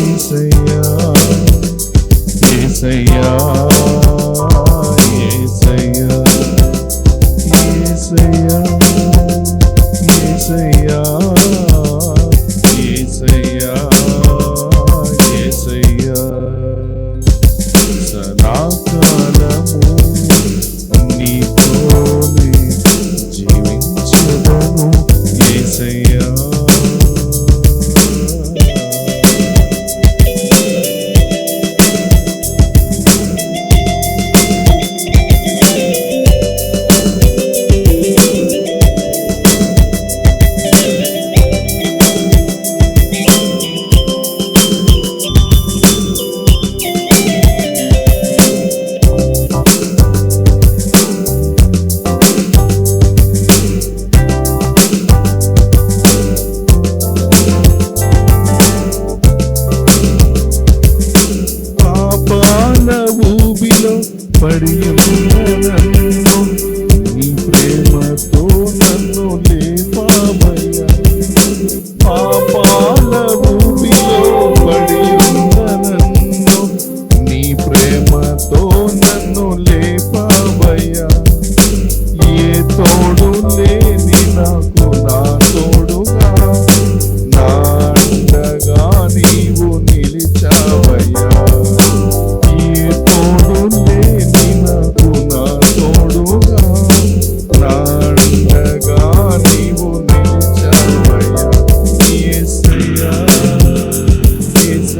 ఏసయ్యా ఏసయ్యా ఏసయ్యా ఏసయ్యా ఏసయ్యా ఏసయ్యా ఏసయ్యా. Sana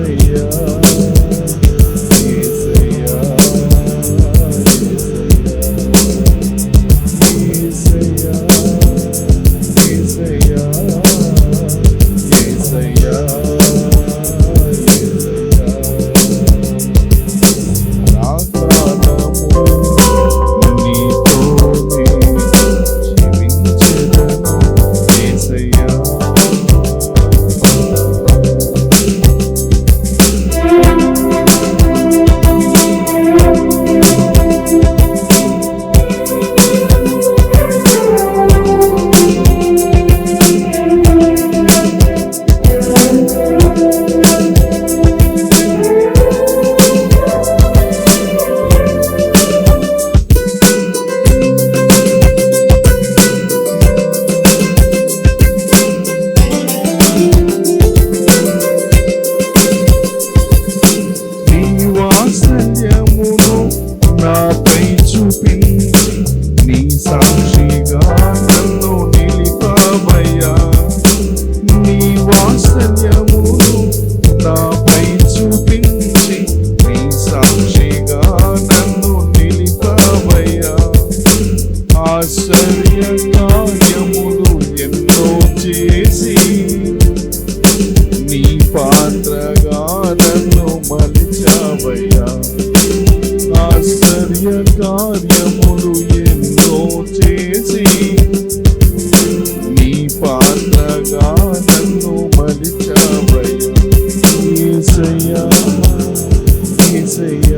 yar say